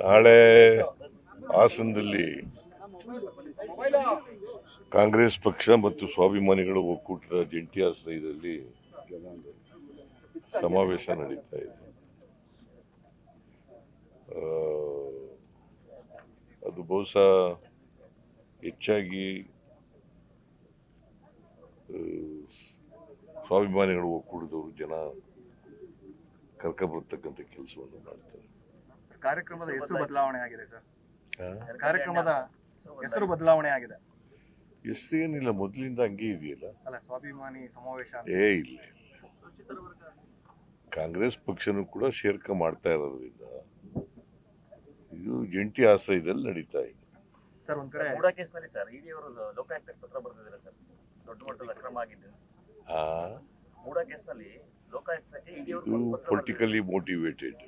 ನಾಳೆ ಹಾಸನದಲ್ಲಿ ಕಾಂಗ್ರೆಸ್ ಪಕ್ಷ ಮತ್ತು ಸ್ವಾಭಿಮಾನಿಗಳ ಒಕ್ಕೂಟದ ಜಂಟಿ ಆಶ್ರಯದಲ್ಲಿ ಸಮಾವೇಶ ನಡೀತಾ ಇದೆ. ಅದು ಬಹುಶಃ ಹೆಚ್ಚಾಗಿ ಸ್ವಾಭಿಮಾನಿಗಳ ಒಕ್ಕೂಟದವರು ಜನ ಕರ್ಕಬರ್ತಕ್ಕಂಥ ಕೆಲಸವನ್ನು ಮಾಡ್ತಾರೆ. ಕಾರ್ಯಕ್ರಮದ ಹೆಸರು ಬದಲಾವಣೆ ಆಗಿದೆ ಸರ್. ಕಾರ್ಯಕ್ರಮದ ಹೆಸರು ಬದಲಾವಣೆ. ಆಗಿದೆ. ಎಷ್ಟು ಏನಿಲ್ಲ ಮೊದಲಿಂದ ಹಂಗೆ ಇದೆಯಲ್ಲ? ಅಲ್ಲ ಸ್ವಾಭಿಮಾನಿ ಸಮಾವೇಶ ಅಂತ. ಏ ಇಲ್ಲ ಕಾಂಗ್ರೆಸ್ ಪಕ್ಷನೂ ಕೂಡ ಶೇರ್ಕ ಮಾಡ್ತಾ ಇರೋದ್ರಿಂದ ಇದು ಜಂಟಿ ಆಶ್ರಯದಲ್ಲಿ ನಡೀತಾ ಇದೆ. ಸರ್ ಒಂದ್ ಕಡೆ ಮೂಡಾ ಕೇಸ್ನಲ್ಲಿ ಸರ್ ಇಡಿ ಅವರು ಲೋಕಾಯುಕ್ತಕ್ಕೆ ಪತ್ರ ಬರೆದಿದ್ದಾರೆ ಸರ್. ದೊಡ್ಡ ಮಟ್ಟದ ಅಕ್ರಮ ಆಗಿದ್ದು. ಆ? ಮೂಡಾ ಕೇಸ್ನಲ್ಲಿ ಲೋಕಾಯುಕ್ತಕ್ಕೆ ಇಡಿ ಇದು ಅವರು ಪೊಲಿಟಿಕಲಿ ಮೋಟಿವೇಟೆಡ್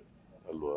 ಅಲ್ವಾ?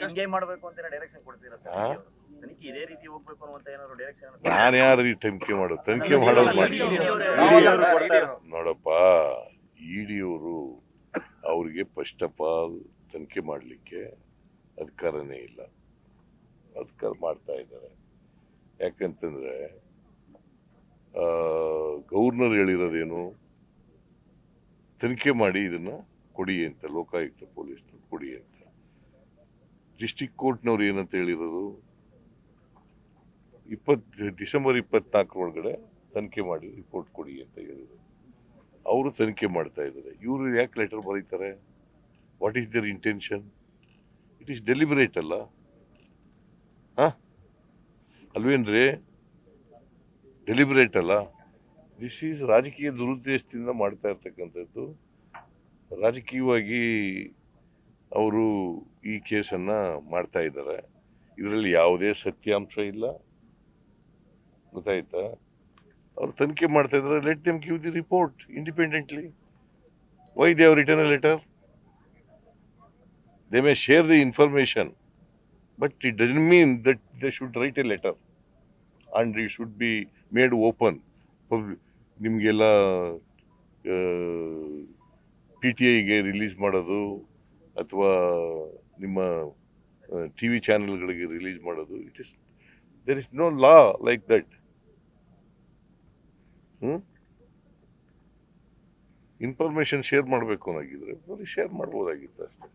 ಹಿಂಗೆ ಮಾಡಬೇಕು ಅಂತ ಡೈರೆಕ್ಷನ್ ಕೊಡ್ತೀರಾ ಸರ್? ತನಿಖೆ ಇದೇ ರೀತಿ ಹೋಗ್ಬೇಕು ಅನ್ನುವಂತ ಏನಾದ್ರು ಡೈರೆಕ್ಷನ್ ನಾನು ಯಾರು ಈ ತನಿಖೆ ಮಾಡೋದು? ತನಿಖೆ ಮಾಡೋದು ಮಾಡಿ. ನೋಡಪ್ಪ ಇಡಿಯವರು ಅವ್ರಿಗೆ ಫಸ್ಟ್ ಆಫ್ ಆಲ್ ತನಿಖೆ ಮಾಡಲಿಕ್ಕೆ ಅಧಿಕಾರನೇ ಇಲ್ಲ. ಅಧಿಕಾರ ಮಾಡ್ತಾ ಇದ್ದಾರೆ. ಯಾಕಂತಂದ್ರೆ ಗವರ್ನರ್ ಹೇಳಿರೋದೇನು? ತನಿಖೆ ಮಾಡಿ ಇದನ್ನ ಕೊಡಿ ಅಂತ ಲೋಕಾಯುಕ್ತ ಪೊಲೀಸ್ನ ಕೊಡಿ ಅಂತ. ಡಿಸ್ಟಿಕ್ ಕೋರ್ಟ್ನವ್ರು ಏನಂತ ಹೇಳಿರೋದು ಇಪ್ಪತ್ತು ಡಿಸೆಂಬರ್ ಇಪ್ಪತ್ನಾಲ್ಕರ ಒಳಗಡೆ ತನಿಖೆ ಮಾಡಿ ರಿಪೋರ್ಟ್ ಕೊಡಿ ಅಂತ ಹೇಳಿದರು. ಅವರು ತನಿಖೆ ಮಾಡ್ತಾ ಇದ್ದಾರೆ. ಇವರು ಯಾಕೆ ಲೆಟರ್ ಬರೀತಾರೆ? What is their intention it is deliberate ಅಲ್ಲ? ಹಾಂ? ಅಲ್ವೇನ್ರಿ ಡೆಲಿಬರೇಟ್ ಅಲ್ಲ? ದಿಸ್ ಈಸ್ ರಾಜಕೀಯ ದುರುದ್ದೇಶದಿಂದ ಮಾಡ್ತಾ ಇರ್ತಕ್ಕಂಥದ್ದು. ರಾಜಕೀಯವಾಗಿ ಅವರು ಈ ಕೇಸನ್ನು ಮಾಡ್ತಾ ಇದ್ದಾರೆ. ಇದರಲ್ಲಿ ಯಾವುದೇ ಸತ್ಯಾಂಶ ಇಲ್ಲ. ಗೊತ್ತಾಯ್ತಾ? ಅವ್ರು ತನಿಖೆ ಮಾಡ್ತಾ ಇದ್ದಾರೆ. Let them give the report independently why they have return a letter they may share the information but it doesn't mean that they should write a letter and it should be made open ನಿಮಗೆಲ್ಲ P T ಐಗೆ release ಮಾಡೋದು ಅಥವಾ ನಿಮ್ಮ T V ಚಾನೆಲ್ಗಳಿಗೆ release ಮಾಡೋದು it is there is no law like that hmm information share ಮಾಡಬೇಕು ಅನ್ನೋಗಿದ್ರೆ ಬರೀ ಶೇರ್ ಮಾಡ್ಬೋದಾಗಿತ್ತು ಅಷ್ಟೇ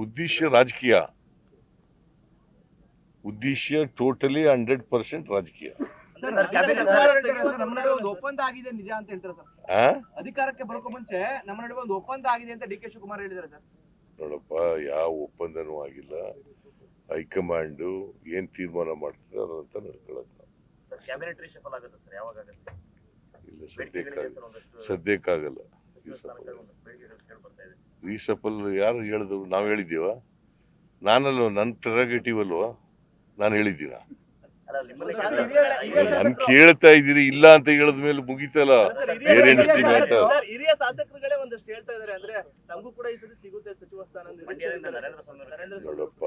ಉದ್ದೇಶ ರಾಜಕೀಯ ಉದ್ದೇಶ ಟೋಟಲಿ ಹಂಡ್ರೆಡ್ ಪರ್ಸೆಂಟ್ ರಾಜಕೀಯ ಒಪ್ಪಂದ ಆಗಿದೆ ನಿಜ ಅಂತ ಹೇಳ್ತಾರೆ ಅಧಿಕಾರಕ್ಕೆ ಬರೋಕೆ ಮುಂಚೆ ನಮ್ಮ ನಡುವೆ ಒಂದು ಒಪ್ಪಂದ ಆಗಿದೆ ಅಂತ ಡಿ ಕೆ ಶಿವಕುಮಾರ್ ಹೇಳಿದ್ದಾರೆ ಸರ್. ನೋಡಪ್ಪ ಯಾವ ಒಪ್ಪಂದನೂ ಆಗಿಲ್ಲ. ಹೈಕಮಾಂಡು ಏನ್ ತೀರ್ಮಾನ ಮಾಡ್ತಾರೆ ಅದಂತ ನಡ್ಕೊಳ್ಳೋದು ನಾವು. ಸರ್ ಕ್ಯಾಬಿನೆಟ್ ರೀಶಫಲ್ ಆಗುತ್ತೆ ಸರ್ ಯಾವಾಗ ಆಗುತ್ತೆ ಇಲ್ಲ ಸದ್ಯಕ್ಕಾಗಲ್ಲ. ಸದ್ಯಕ್ಕಾಗಲ್ಲ ರೀಸಪಲ್ ಯಾರು ಹೇಳಿದ್ರು? ನಾವು ಹೇಳಿದ್ದೀವ? ನಾನಲ್ವ ನನ್ನ ಪ್ರೆರಗೇಟಿವ್ ಅಲ್ವಾ ನಾನು ಹೇಳಿದ್ದೀನ? ನನ್ ಕೇಳ್ತಾ ಇದ್ದೀರಿ ಇಲ್ಲ ಅಂತ ಹೇಳಿದ ಮೇಲೆ ಮುಗಿತಲ್ಲ? ಆಯ್ತಾ? ಸರ್, ಹಿರಿಯ ಶಾಸಕರುಗಳೇ ಒಂದಷ್ಟು ಹೇಳ್ತಾ ಇದಾರೆ ಅಂದ್ರೆ ನಮಗೂ ಕೂಡ ಈ ಸರಿ ಸಿಗುತ್ತೆ ಸಚಿವ ಸ್ಥಾನ ನೋಡಪ್ಪ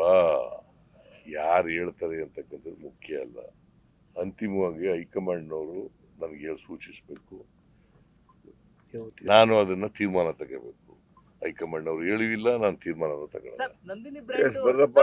ಯಾರು ಹೇಳ್ತಾರೆ ಅಂತಕ್ಕಂಥದ್ದು ಮುಖ್ಯ ಅಲ್ಲ. ಅಂತಿಮವಾಗಿ ಹೈಕಮಾಂಡ್ನವರು ನನಗೆ ಹೇಳಿ ಸೂಚಿಸಬೇಕು. ನಾನು ಅದನ್ನ ತೀರ್ಮಾನ ತಗೋಬೇಕು. ಹೈಕಮಾಂಡ್ ಅವ್ರು ಹೇಳಿಲ್ಲ ನಾನು ತೀರ್ಮಾನ ತಗೊಳ್ಳಲ್ಲ. ಸರ್ ನಂದಿನಿ ಎಸ್ ಬ್ರ್ಯಾಂಡ್ ಬರ್ರಪ್ಪ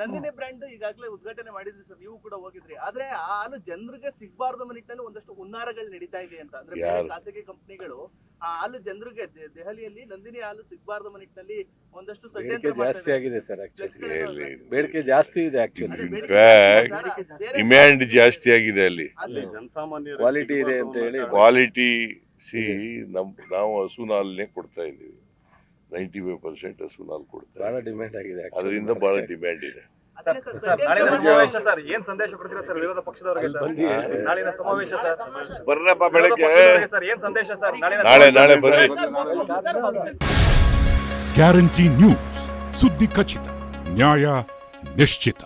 ನಂದಿನಿ ಬ್ರ್ಯಾಂಡ್ ಈಗಾಗಲೇ ಉದ್ಘಾಟನೆ ಮಾಡಿದ್ರಿ ಸರ್ ನೀವು ಕೂಡ ಹೋಗಿದ್ರಿ. ಆದ್ರೆ ಆ ಹಾಲು ಜನರಿಗೆ ಸಿಗಬಾರ್ದು ನಿಟ್ಟಿನಲ್ಲಿ ಒಂದಷ್ಟು ಹುನ್ನಾರಗಳು ನಡೀತಾ ಇದೆ ಅಂತ. ಅಂದ್ರೆ ಬೇರೆ ಯಾರು? ಖಾಸಗಿ ಕಂಪನಿಗಳು ಆ ಹಾಲು ಜನರಿಗೆ ದೆಹಲಿಯಲ್ಲಿ ನಂದಿನಿ ಹಾಲು ಸಿಗಬಾರ್ದು ನಿಟ್ಟಿನಲ್ಲಿ ಒಂದಷ್ಟು ಬೇಡಿಕೆ ಷಡ್ಯಂತ್ರ ಜಾಸ್ತಿ ಮಾಡ್ತಾ ಆಗಿದೆ ಸರ್ ಆಕ್ಚುಲಿ ಎಲ್ಲಿ? ಬೇಡಿಕೆ ಜಾಸ್ತಿ ಇದೆ ಆಕ್ಚುಲಿ ಅದೇ ಬೇಡಿಕೆ Fact, ಜಾಸ್ತಿ ಇದೆ. ಡಿಮ್ಯಾಂಡ್ ಜಾಸ್ತಿ ಆಗಿದೆ ಅಲ್ಲಿ. ಅದೇ ಜನಸಾಮಾನ್ಯರು ಕ್ವಾಲಿಟಿ ಇದೆ ಅಂತ ಹೇಳಿ ಕ್ವಾಲಿಟಿ ಸಿ ನಮ್ ನಾವು ಹಸುನ ಹಾಲನ್ನೇ ಕೊಡ್ತಾ ಇದ್ದೀವಿ. ನೈಂಟಿ ಫೈವ್ ಪರ್ಸೆಂಟ್ ಹಸು ಹಾಲು ಕೊಡ್ತಾ ಬಹಳ ಡಿಮ್ಯಾಂಡ್ ಆಗಿದೆ ಅದರಿಂದ ಬಹಳ ಡಿಮ್ಯಾಂಡ್ ಇದೆ. ಅದೇ ಸರ್, ಸರ್ ಸಮಾವೇಶ ಸರ್ ಏನ್ ಸಂದೇಶ ಕೊಡ್ತೀರಾ ಸರ್ ವಿರೋಧ ಪಕ್ಷದವರಿಗೆ ಸರ್? ನಾಳಿನ ಸಮಾವೇಶ ಸರ್. ಬರ್ರಪ್ಪ ವಿರೋಧ ಬೆಳಗ್ಗೆ. ಸರ್ ಏನ್ ಸಂದೇಶ ಸರ್? ನಾಳೆ ನಾಳೆ ಬರ್ರಿ. ಗ್ಯಾರಂಟಿ ನ್ಯೂಸ್ ಸುದ್ದಿ ಖಚಿತ ನ್ಯಾಯ ನಿಶ್ಚಿತ